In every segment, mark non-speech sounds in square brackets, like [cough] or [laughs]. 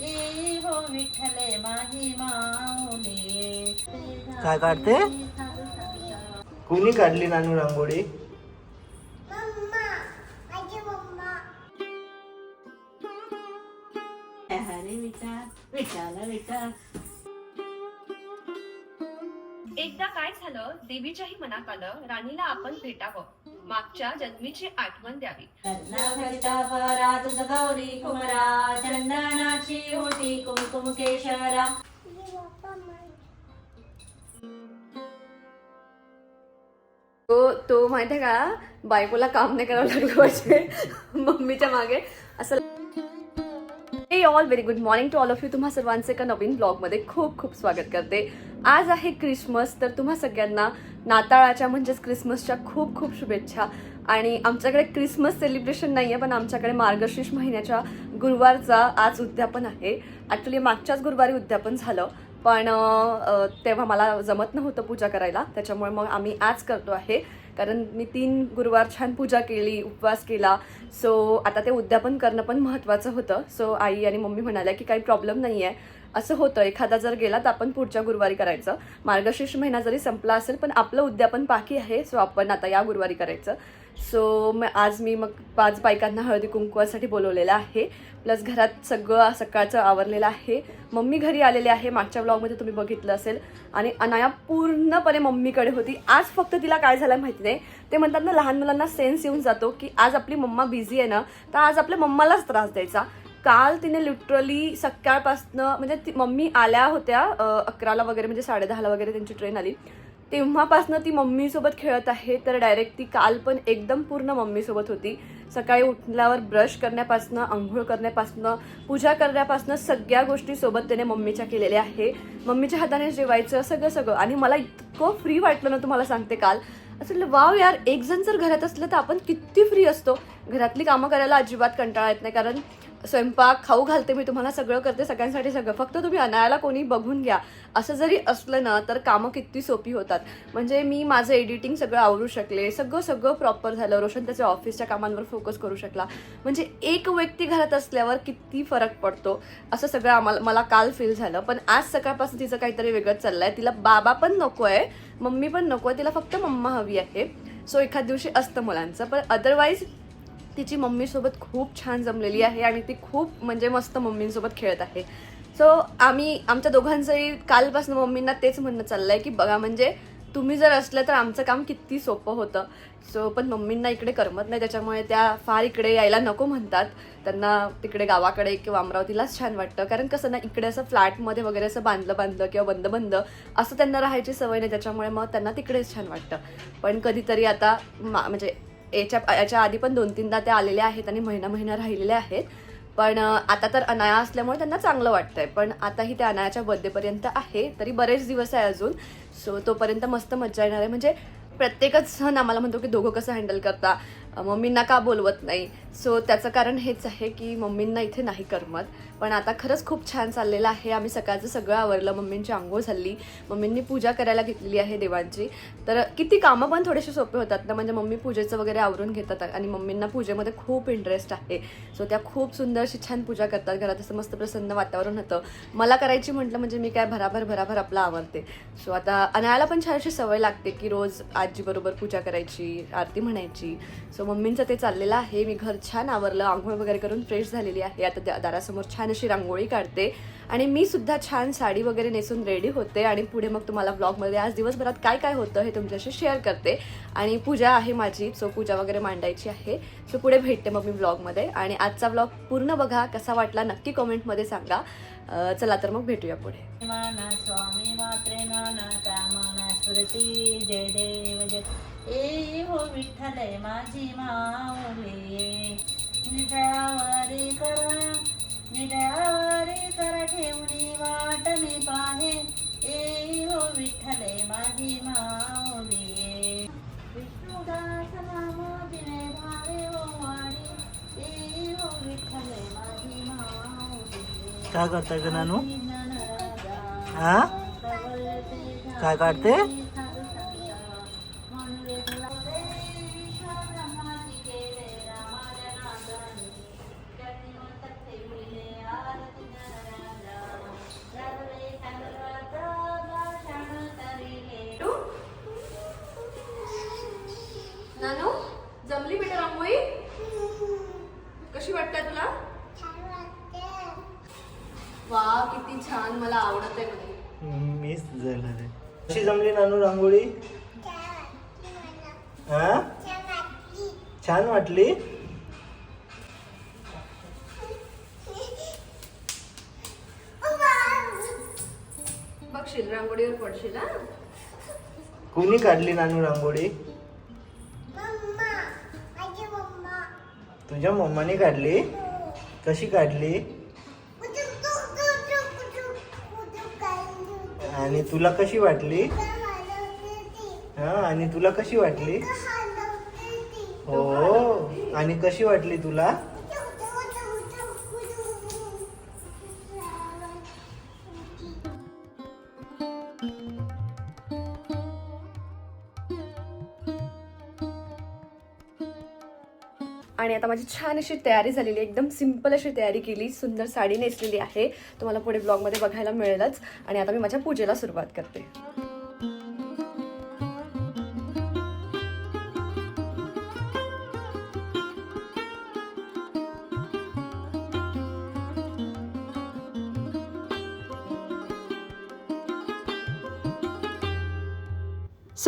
ए हो विठ्ठले माझी माऊली काय काढते? कुणी काढली नानू रांगोळी? हरे विचार विचार विचार एकदा काय झालं देवीच्याही मनात आलं राणीला आपण भेटावं. मागच्या जन्मीची आठवण द्यावी. गौरी कुमरा चंदनाची होती कुमकुम केशरा. तो तो माहिती आहे का बायकोला काम नाही करावं लागलं पाहिजे. मम्मीच्या मागे. असं हे all very good morning to all of you तुम्हा सर्वांचे एका नवीन ब्लॉगमध्ये खूप खूप स्वागत करते. आज आहे क्रिसमस तर तुम्हा सगळ्यांना नाताळाच्या म्हणजेच क्रिसमसच्या खूप खूप शुभेच्छा. आणि आमच्याकडे क्रिसमस सेलिब्रेशन नाही आहे पण आमच्याकडे मार्गशीर्ष महिन्याच्या गुरुवारचा आज उद्यापन आहे. ॲक्च्युली मागच्याच गुरुवारी उद्यापन झालं पण तेव्हा मला जमत नव्हतं पूजा करायला त्याच्यामुळे मग आम्ही आज करतो आहे. कारण मी तीन गुरुवार छान पूजा केली उपवास केला. सो आता ते उद्यापन करणं पण महत्त्वाचं होतं. सो आई आणि मम्मी म्हणाल्या की काही प्रॉब्लेम नाही आहे असं होतं एखादा जर गेला तर आपण पुढच्या गुरुवारी करायचं. मार्गशीर्ष महिना जरी संपला असेल पण आपलं उद्यापन बाकी आहे सो आपण आता या गुरुवारी करायचं. सो मग आज मी मग पाच बायकांना हळदी कुंकवासाठी बोलवलेलं आहे. प्लस घरात सगळं सकाळचं आवरलेलं आहे. मम्मी घरी आलेले आहे मागच्या ब्लॉगमध्ये तुम्ही बघितलं असेल. आणि अनाया पूर्णपणे मम्मीकडे होती. आज फक्त तिला काय झालं माहिती नाही. ते म्हणतात ना लहान मुलांना सेन्स येऊन जातो की आज आपली मम्मा बिझी आहे ना तर आज आपल्या मम्मालाच त्रास द्यायचा. काल तिने लिटरली सकाळपासनं म्हणजे ती मम्मी आल्या होत्या अकराला वगैरे म्हणजे साडेदहाला वगैरे त्यांची ट्रेन आली. तेव्हापासनं ती मम्मीसोबत खेळत आहे तर डायरेक्ट ती काल पण एकदम पूर्ण मम्मीसोबत होती. सकाळी उठल्यावर ब्रश करण्यापासनं आंघोळ करण्यापासनं पूजा करण्यापासनं सगळ्या गोष्टीसोबत तिने त्याने मम्मीच्या केलेल्या आहे. मम्मीच्या हाताने जेवायचं सगळं सगळं. आणि मला इतकं फ्री वाटलं ना तुम्हाला सांगते काल. असं वाव यार एक जण जर घरात असलं तर आपण किती फ्री असतो. घरातली कामं करायला अजिबात कंटाळा येत नाही. कारण स्वयंपाक खाऊ घालते मी तुम्हाला सगळं करते सगळ्यांसाठी सगळं. फक्त तुम्ही अनायाला कोणी बघून घ्या. असं जरी असलं ना तर कामं किती सोपी होतात. म्हणजे मी माझं एडिटिंग सगळं आवरू शकले. सगळं सगळं प्रॉपर झालं. रोशन त्याच्या ऑफिसच्या कामांवर फोकस करू शकला. म्हणजे एक व्यक्ती घरात असल्यावर किती फरक पडतो? असं सगळं आम्हाला मला काल फील झालं. पण आज सकाळपासून तिचं काहीतरी वेगळंच चाललं आहे तिला बाबा पण नको आहे मम्मी पण नको आहे. तिला फक्त मम्मा हवी आहे. सो एखाद दिवशी असतं मुलांचं. पण अदरवाईज तिची मम्मीसोबत खूप छान जमलेली आहे आणि ती खूप म्हणजे मस्त मम्मींसोबत खेळत आहे. सो आम्ही आमच्या दोघांचंही कालपासून मम्मींना तेच म्हणणं चाललं आहे की बघा म्हणजे तुम्ही जर असलं तर आमचं काम किती सोपं होतं. सो पण मम्मींना इकडे करमत नाही त्याच्यामुळे त्या फार इकडे यायला नको म्हणतात. त्यांना तिकडे गावाकडे किंवा अमरावतीलाच छान वाटतं. कारण कसं ना इकडे असं फ्लॅटमध्ये वगैरे असं बांधलं बांधलं किंवा बंद बंद असं त्यांना राहायची सवय नाही. त्याच्यामुळे मग त्यांना तिकडेच छान वाटतं. पण कधीतरी आता मा म्हणजे याच्या याच्या आधी पण दोन तीनदा त्या आलेल्या आहेत आणि महिना महिना राहिलेल्या आहेत. पण आता तर अनाया असल्यामुळे त्यांना चांगलं वाटतंय. पण आताही त्या अनायाच्या बर्थडेपर्यंत आहे. तरी बरेच दिवस आहे अजून. सो तोपर्यंत मस्त मज्जा येणार आहे. म्हणजे प्रत्येकच सण आम्हाला म्हणतो की दोघं कसं हँडल करता? मम्मींना का बोलवत नाही? सो त्याचं कारण हेच आहे की मम्मींना इथे नाही करमत. पण आता खरंच खूप छान चाललेलं आहे. आम्ही सकाळचं सगळं आवरलं मम्मींची आंघोळ झाली. मम्मींनी पूजा करायला घेतलेली आहे देवांची. तर किती कामं पण थोडेसे सोपे होतात ना म्हणजे मम्मी पूजेचं वगैरे आवरून घेतात आणि मम्मींना पूजेमध्ये खूप इंटरेस्ट आहे. सो त्या खूप सुंदर अशी छान पूजा करतात. घरात असं मस्त प्रसन्न वातावरण होतं. मला करायची म्हटलं म्हणजे मी काय भराभर भराभर आपलं आवडते सो आता अनायाला पण छान अशी सवय लागते की रोज आजीबरोबर पूजा करायची आरती म्हणायची. सो मम्मींचं ते चाललेलं आहे. मी घर छान आवरलं. आंघोळ वगैरे करून फ्रेश झालेली आहे. आता दारासमोर छान अशी रांगोळी काढते. आणि मी सुद्धा छान साडी वगैरे नेसून रेडी होते. आणि पुढे मग तुम्हाला ब्लॉगमध्ये आज दिवसभरात काय काय होतं हे तुमच्याशी शेअर करते. आणि पूजा आहे माझी. सो पूजा वगैरे मांडायची आहे. सो पुढे भेटते मग मी ब्लॉगमध्ये आणि आजचा ब्लॉग पूर्ण बघा. कसा वाटला नक्की कमेंटमध्ये सांगा. चला तर मग भेटूया पुढे. स्वामी जय देव जय ए हो विठ्ठल माझी माऊली निडळावारी करा निडळावारी करा ठेवणी वाट मी पाहे ए हो विठ्ठल माझी माऊली विष्णुदास नाम दिने भावे हो वाणी ए हो विठ्ठल माझी माऊली काय करताय का नानू हा काय काढते नानू जमली बेटा रांगोळी? कशी वाटते तुला? वा किती छान. मला आवडत आहे मिस झालं रे कशी जमली नानू रांगोळी? हा? छान वाटली. बघशील रांगोळीवर पडशील हा? कोणी काढली नानू रांगोळी? तुझ्या मम्माने काढली? कशी काढली? आणि तुला कशी वाटली? हा आणि तुला कशी वाटली? हो आणि कशी वाटली तुला? आणि आता माझी छान अशी तयारी झालेली एकदम सिंपल अशी तयारी केली. सुंदर साडी नेसलेली आहे. तुम्हाला पुढे ब्लॉगमध्ये बघायला मिळेलच. आणि आता मी माझ्या पूजेला सुरुवात करते.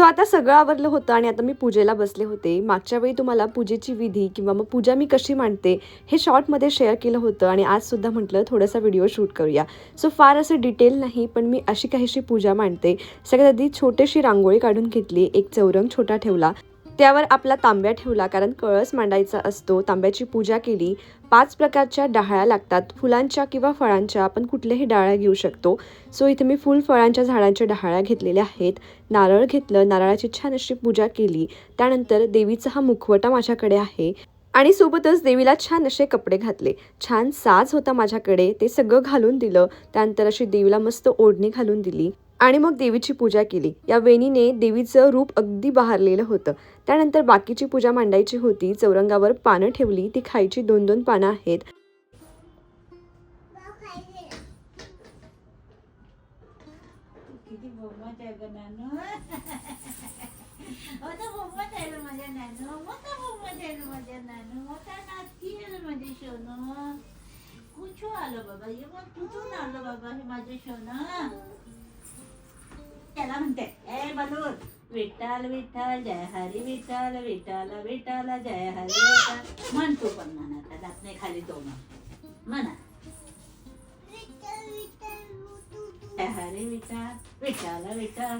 सो आता सगळं आवरलं होतं आणि आता मी पूजेला बसले होते. मागच्या वेळी तुम्हाला पूजेची विधी किंवा मग पूजा मी कशी मांडते हे शॉर्टमध्ये शेअर केलं होतं आणि आजसुद्धा म्हटलं थोडासा व्हिडिओ शूट करूया. सो फार असं डिटेल नाही पण मी अशी काहीशी पूजा मांडते. सगळ्यात आधी छोटीशी रांगोळी काढून घेतली. एक चौरंग छोटा ठेवला. त्यावर आपला तांब्या ठेवला कारण कळस मांडायचा असतो. तांब्याची पूजा केली. पाच प्रकारच्या डहाळ्या लागतात. फुलांच्या किंवा फळांच्या आपण कुठल्याही डाळ्या घेऊ शकतो. सो इथे मी फुल फळांच्या झाडांच्या डहाळ्या घेतलेल्या आहेत. नारळ घेतलं नारळाची छान अशी पूजा केली. त्यानंतर देवीचा हा मुखवटा माझ्याकडे आहे. आणि सोबतच देवीला छान असे कपडे घातले. छान साज होता माझ्याकडे. ते सगळं घालून दिलं. त्यानंतर अशी देवीला मस्त ओढणी घालून दिली. आणि मग देवीची पूजा केली. या वेणीने देवीचं रूप अगदी बहारलेलं होतं. त्यानंतर बाकीची पूजा मांडायची होती. चौरंगावर पानं ठेवली. ती खायची दोन दोन पानं आहेत. [laughs] बाबा? हे माझे त्याला म्हणते ए बलून. विठ्ठल विठ्ठल जय हरी विठ्ठल विठ्ठल विठ्ठल जय हरी विठ्ठल. म्हण तू पण म्हणा आता जात नाही खाली तो म्हण. म्हणा जय हरी विठ्ठल विठ्ठल विठ्ठल.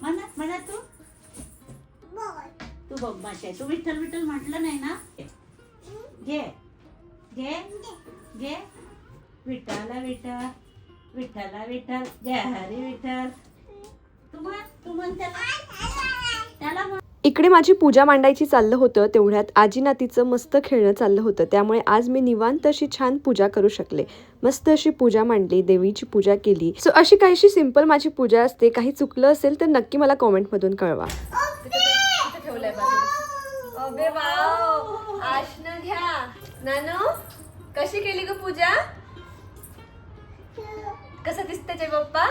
म्हणा म्हणा तू. तू बघमाचे तू विठ्ठल विठ्ठल म्हटलं नाही ना? घे. घे. घे. विठ्ठल विठ्ठल विठ्ठल विठ्ठल जय हरी विठ्ठल. तू म्हण तू म्हण त्याला. इकडे माझी पूजा मांडायची चाललं होतं तेवढ्यात आजी नातीचं मस्त खेळणं चाललं होतं. त्यामुळे आज मी निवांत अशी छान पूजा करू शकले. मस्त अशी पूजा मांडली देवीची पूजा केली. सो अशी काहीशी सिंपल माझी पूजा असते. काही चुकलं असेल तर नक्की मला कॉमेंटमधून कळवा. अबे वाव! आशना घ्या. नानो कशी केली ग पूजा? कसं दिसतंय जय बाप्पा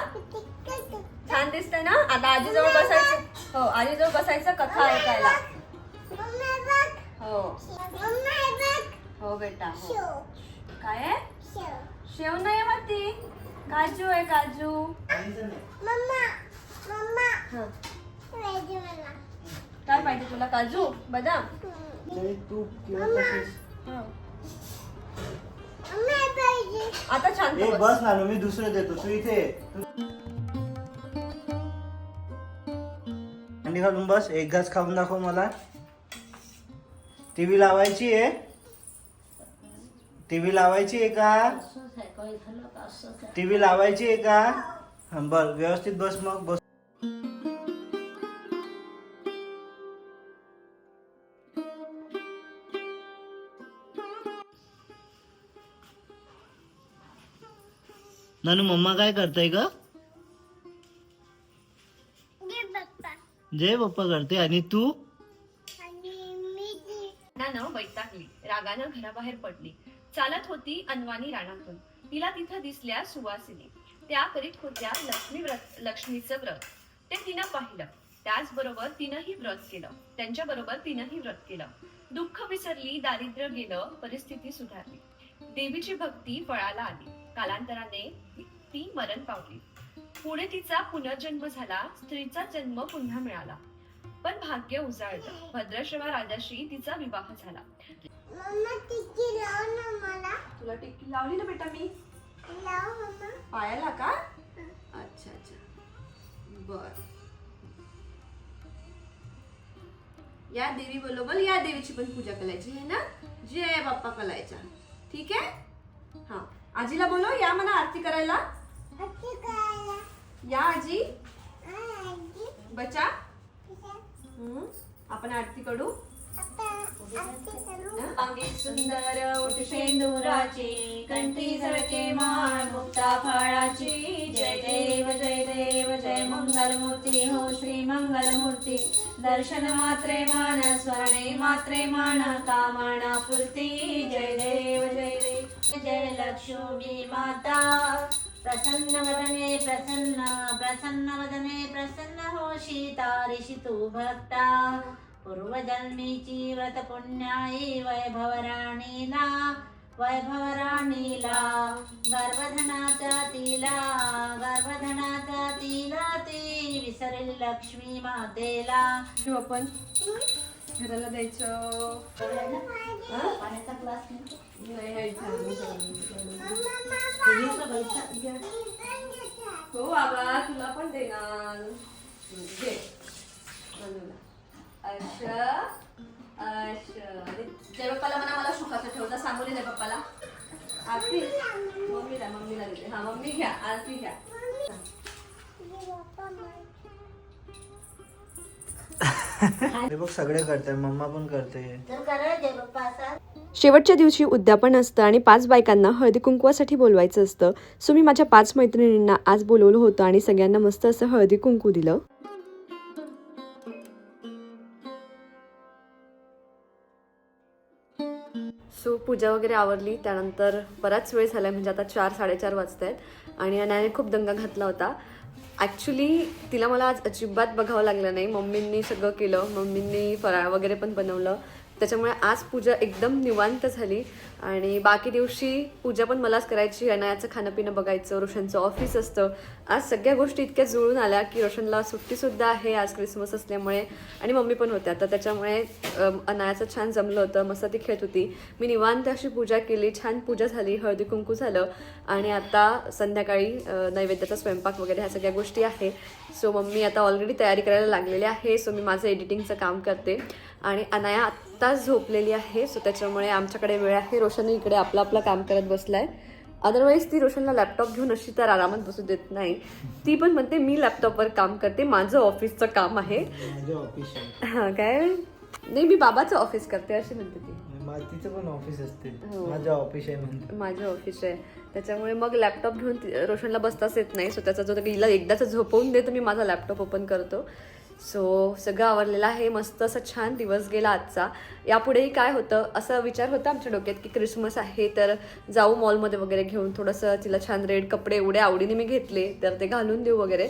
छान दिसतंय ना? आता आजीजवळ बसायचं हो आजीजवळ बसायचं कथा ऐकायला. हो. हो बेटा हो. काय आहे? शेव नाही वरती काजू आहे काजू. हं. काय पाहिजे तुला? काजू? बदाम? किंवा हं. आता छान ए बस. बस मी दुसरं देतो. तू इथे अंडी घालून बस एक घास खाऊन दाखव मला. टीव्ही लावायची आहे. टीव्ही लावायची आहे का? असंच टीव्ही लावायची आहे का? बर व्यवस्थित बस मग बस. नानू मम्मा काय करताय ग? जय बाप्पा करते आणि तू? नानं वैतागली. रागानं घराबाहेर पडली. चालत होती अनवानी रानातून. तिला तिथं दिसल्या सुवासिनी. त्या करीत होत्या लक्ष्मी व्रत लक्ष्मीचं व्रत. ते तिनं पाहिलं. त्याचबरोबर तिनंही व्रत केलं. त्यांच्या बरोबर तिनंही व्रत केलं. दुःख विसरली दारिद्र्य गेलं परिस्थिती सुधारली. देवीची भक्ती फळाला आली. कालांतराने ती मरण पावली. पुढे तिचा पुनर्जन्म झाला स्त्रीचा जन्म पुन्हा मिळाला. पण भाग्य उजाळलं. भद्रश्रवा राजाशी तिचा विवाह झाला. मम्मा टिकी लाव ना मला. तुला टिक्की लावली ना बेटा मी? लाव मम्मा. पायाला का? अच्छा अच्छा. बर. या देवी बरोबर या देवीची पण पूजा करायची आहे ना? जय बाप्पा करायचा ठीक आहे? हा. आजीला बोलो या मला आरती करायला. या आजी. बचा. आपण आरती करू. अंगी सुंदर ओठ शेंदुराची कंठी झळके मान मुक्ता फाळाची. जय देव जय देव जय मंगल मूर्ती हो श्री मंगल मूर्ती दर्शन मात्रे मान स्मरणे मात्रे मान कामना पूर्ती. जय देव जय देव. जय लक्ष्मी माता. प्रसन्न वदने प्रसन्न प्रसन्न वदने प्रसन्न होशी तारिषि तू भक्ता। पूर्वजन्मीची व्रत पुण्याई वैभव राणीला वैभव राणीला गर्भधनाचा तिला गर्भधनाचा तिला ती विसरेल लक्ष्मी मातेला। आपण घराला द्यायचं पाण्याचा ग्लास हो बाबा तुला पण देणार घे अच्छा अच्छा आणि जय बाप्पाला म्हणा मला सुखाचं ठेवता सांगू नाही पप्पाला आरती मम्मीला मम्मीला देते हा मम्मी घ्या आरती घ्या हे बघ सगळे करते मम्मा पण करते. तर करा जय पप्पा असा शेवटच्या दिवशी उद्यापन असतं आणि पाच बायकांना हळदी कुंकवासाठी बोलवायचं असतं. सो मी माझ्या पाच मैत्रिणींना आज बोलवलं होतं आणि सगळ्यांना मस्त असं हळदी कुंकू दिलं. सो पूजा वगैरे आवरली. त्यानंतर बराच वेळ झाला म्हणजे आता चार साडेचार वाजत आहेत आणि अनाने खूप दंगा घातला होता. ॲक्च्युली तिला मला आज अजिबात बघावं लागलं नाही. मम्मींनी सगळं केलं. मम्मींनी फराळ वगैरे पण बनवलं. त्याच्यामुळे आज पूजा एकदम निवांत झाली. आणि बाकी दिवशी पूजा पण मलाच करायची अनायाचं खाणं पिणं बघायचं रोशनचं ऑफिस असतं. आज सगळ्या गोष्टी इतक्या जुळून आल्या की रोशनला सुट्टीसुद्धा आहे आज क्रिसमस असल्यामुळे आणि मम्मी पण होत्या. तर त्याच्यामुळे अनायाचं छान जमलं होतं मस्त ती खेळत होती. मी निवांत अशी पूजा केली छान पूजा झाली हळदी कुंकू झालं आणि आता संध्याकाळी नैवेद्याचा स्वयंपाक वगैरे ह्या सगळ्या गोष्टी आहे. सो मम्मी आता ऑलरेडी तयारी करायला लागलेली आहे. सो मी माझं एडिटिंगचं काम करते. आणि अनाया आत्ताच झोपलेली आहे. सो त्याच्यामुळे आमच्याकडे वेळ आहे रोशन इकडे आपलं आपलं काम करत बसलाय. अदरवाईज ती रोशनला लॅपटॉप घेऊन अशी तर आरामात बसू देत नाही. ती पण म्हणते मी लॅपटॉपवर काम करते माझं ऑफिसचं काम आहे. हा काय? नाही मी बाबाचं ऑफिस करते अशी म्हणते ती. तिचं पण ऑफिस असते. हो. माझं ऑफिस आहे म्हणते. माझं ऑफिस आहे. त्याच्यामुळे मग लॅपटॉप घेऊन ती- रोशनला बसताच येत नाही. सो त्याचा जो हिला एकदाच झोपवून देतो मी माझा लॅपटॉप ओपन करतो. सो सगळं आवरलेलं आहे. मस्त असं छान दिवस गेला आजचा. यापुढेही काय होतं असा विचार होता आमच्या डोक्यात की क्रिसमस आहे तर जाऊ मॉलमध्ये वगैरे घेऊन. थोडंसं तिला छान रेड कपडे एवढे आवडीने मी घेतले तर ते घालून देऊ वगैरे.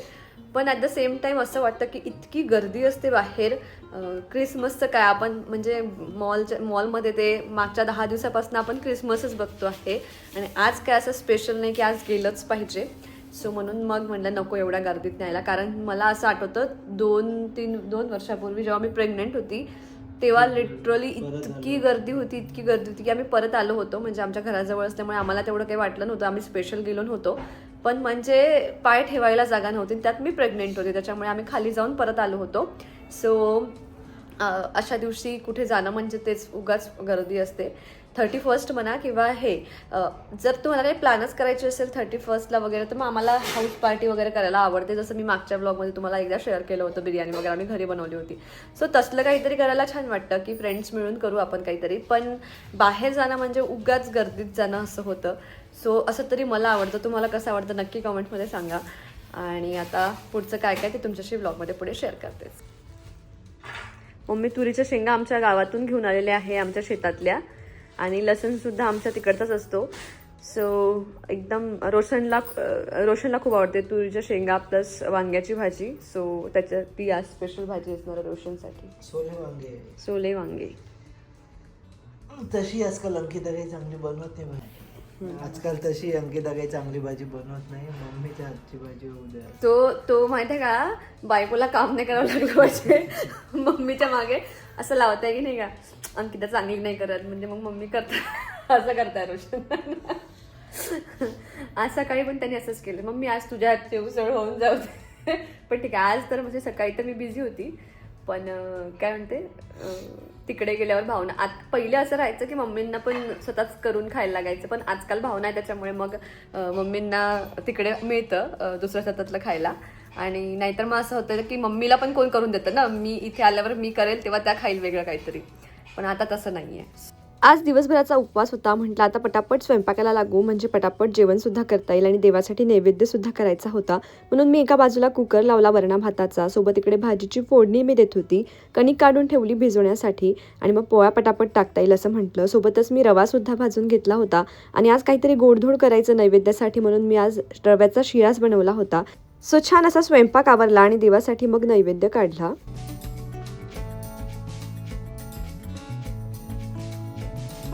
पण ॲट द सेम टाईम असं वाटतं की इतकी गर्दी असते बाहेर. क्रिसमसचं काय आपण म्हणजे मॉलच्या मॉलमध्ये ते मागच्या दहा दिवसापासून आपण क्रिसमसच बघतो आहे. आणि आज काय असं स्पेशल नाही की आज गेलंच पाहिजे. सो म्हणून मग म्हणलं नको एवढ्या गर्दीत न्यायला. कारण मला असं आठवतं दोन तीन दोन वर्षापूर्वी जेव्हा मी प्रेग्नेंट होती तेव्हा लिटरली इतकी गर्दी होती इतकी गर्दी होती की आम्ही परत आलो होतो. म्हणजे आमच्या घराजवळ असल्यामुळे आम्हाला तेवढं काही वाटलं नव्हतं. आम्ही स्पेशल गेलो नव्हतो. पण म्हणजे पाय ठेवायला जागा नव्हती त्यात मी प्रेग्नेंट होते. त्याच्यामुळे आम्ही खाली जाऊन परत आलो होतो. सो अशा दिवशी कुठे जाणं म्हणजे तेच उगाच गर्दी असते. थर्टी फर्स्ट म्हणा किंवा हे जर तुम्हाला काही प्लॅनच करायचे असेल थर्टी फर्स्टला वगैरे तर मग आम्हाला हाऊस पार्टी वगैरे करायला आवडते. जसं मी मागच्या ब्लॉगमध्ये तुम्हाला एकदा शेअर केलं होतं बिर्याणी वगैरे आम्ही घरी बनवली होती. सो तसलं काहीतरी करायला छान वाटतं की फ्रेंड्स मिळून करू आपण काहीतरी. पण बाहेर जाणं म्हणजे उगाच गर्दीत जाणं असं होतं. सो असं तरी मला आवडतं. तुम्हाला कसं आवडतं नक्की कमेंटमध्ये सांगा. आणि आता पुढचं काय काय ते तुमच्याशी ब्लॉगमध्ये पुढे शेअर करतेच मम्मी तुरीच्या शेंगा आमच्या गावातून घेऊन आलेल्या आहे आमच्या शेतातल्या. आणि लसूण सुद्धा आमच्या तिकडचाच असतो. सो एकदम रोशनला रोशनला खूप आवडते तुरीच्या शेंगा प्लस वांग्याची भाजी. सो त्याच्या ती आज स्पेशल भाजी असणार आहे रोशनसाठी. सोले वांगे. सोले वांगे. तशी आजकाल अंकिता काही चांगली बनवत नाही. आजकाल तशी अंकिता काही चांगली भाजी बनवत नाही मम्मीच्या हातची भाजी होऊ द्या तो तो माहितीये का बायकोला काम नाही करावं लागलं पाहिजे. मम्मीच्या मागे असं लावताय की नाही का अंकिता चांगली नाही करत म्हणजे मग मम्मी करता असं करताय रोशन. आज सकाळी पण त्यांनी असंच केलं. मम्मी आज तुझ्या हातचे उसळ होऊन जाऊ पण ठीक आहे आज तर म्हणजे सकाळी तर मी बिझी होती. पण काय म्हणते तिकडे गेल्यावर भावना. आत पहिले असं राहायचं की मम्मींना पण स्वतःच करून खायला लागायचं पण आजकाल भावना आहे त्याच्यामुळे मग मम्मींना तिकडे मिळतं दुसऱ्या शेतातलं खायला. आणि नाहीतर मग असं होतं की मम्मीला पण कोण करून देतं ना? मी इथे आल्यावर मी करेल तेव्हा त्या खाईल वेगळं काहीतरी. पण आता तसं नाही आहे आज दिवसभराचा उपवास होता म्हटलं आता पटापट स्वयंपाकाला लागू म्हणजे पटापट जेवणसुद्धा करता येईल आणि देवासाठी नैवेद्यसुद्धा करायचा होता. म्हणून मी एका बाजूला कुकर लावला वरणा भाताचा सोबत इकडे भाजीची फोडणी मी देत होती कणिक काढून ठेवली भिजवण्यासाठी आणि मग पोळ्या पटापट टाकता येईल असं म्हटलं. सोबतच मी रवासुद्धा भाजून घेतला होता आणि आज काहीतरी गोडधोड करायचं नैवेद्यासाठी म्हणून मी आज रव्याचा शिराच बनवला होता. सो छान असा स्वयंपाक आवरला आणि देवासाठी मग नैवेद्य काढला.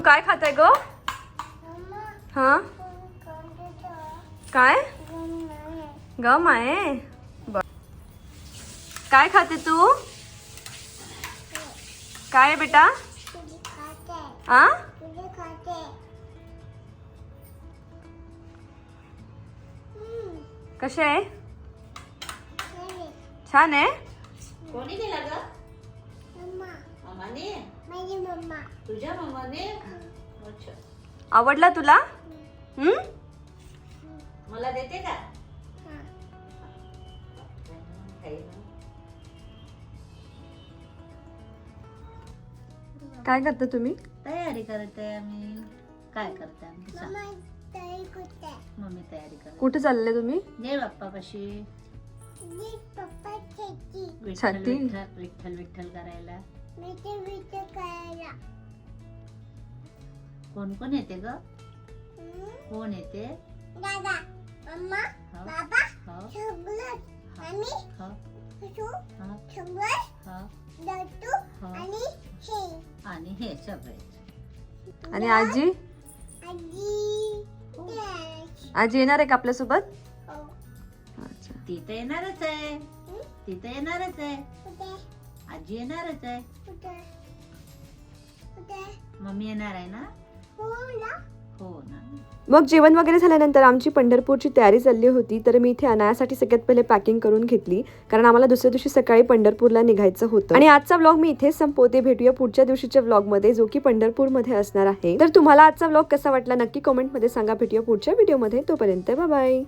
काय खाताय ग? मम्मा हा? काय? कोण ग माये. बर. काय खाते तू? काय आहे बेटा? खाते आ? खाते कसे आहे? छान आहे? कोणी दिला ग? मम्मा मामाने माझी मम्मा. तुझ्या मामाने अच्छा. आवडला तुला? हम्म मला देते का? हा. काय करता तुम्ही? तयारी करते आम्ही. काय करते आम्ही? सांग. मम्मा ताई कुठे? मम्मी तयारी करते. कुठे चालले तुम्ही? जय पप्पा खेची विठ्ठल छाती? विठ्ठल विठ्ठल विठ्ठल करायला. करायला. कोण कोण येते ग? कोण येते? दादा मम्मा हो, बाबा हो, सगळं हो, तू हो, सगळं हो, दत्तू हो. आणि हे. आणि हे सगळे. आणि आजी? आजी. येणार आहे का आपल्यासोबत? हो. अच्छा. ती तर येणारच आहे. ती तर येणारच आहे. कुठे? आजी येणारच आहे. मम्मी येणार आहे ना? हो ना. हो ना. मग जेवण वगैरे झाल्यानंतर आमची पंढरपूरची तयारी चालली होती तर मी इथे अनायासाठी सगळ्यात पहिले पॅकिंग करून घेतली कारण आम्हाला दुसऱ्या दिवशी सकाळी पंढरपूरला निघायचं होतं. आणि आजचा व्लॉग मी इथेच संपवते. भेटूया पुढच्या दिवशीच्या व्लॉगमध्ये जो की पंढरपूरमध्ये असणार आहे. तर तुम्हाला आजचा व्लॉग कसा वाटला नक्की कमेंटमध्ये सांगा. भेटूया पुढच्या व्हिडिओमध्ये तोपर्यंत बाय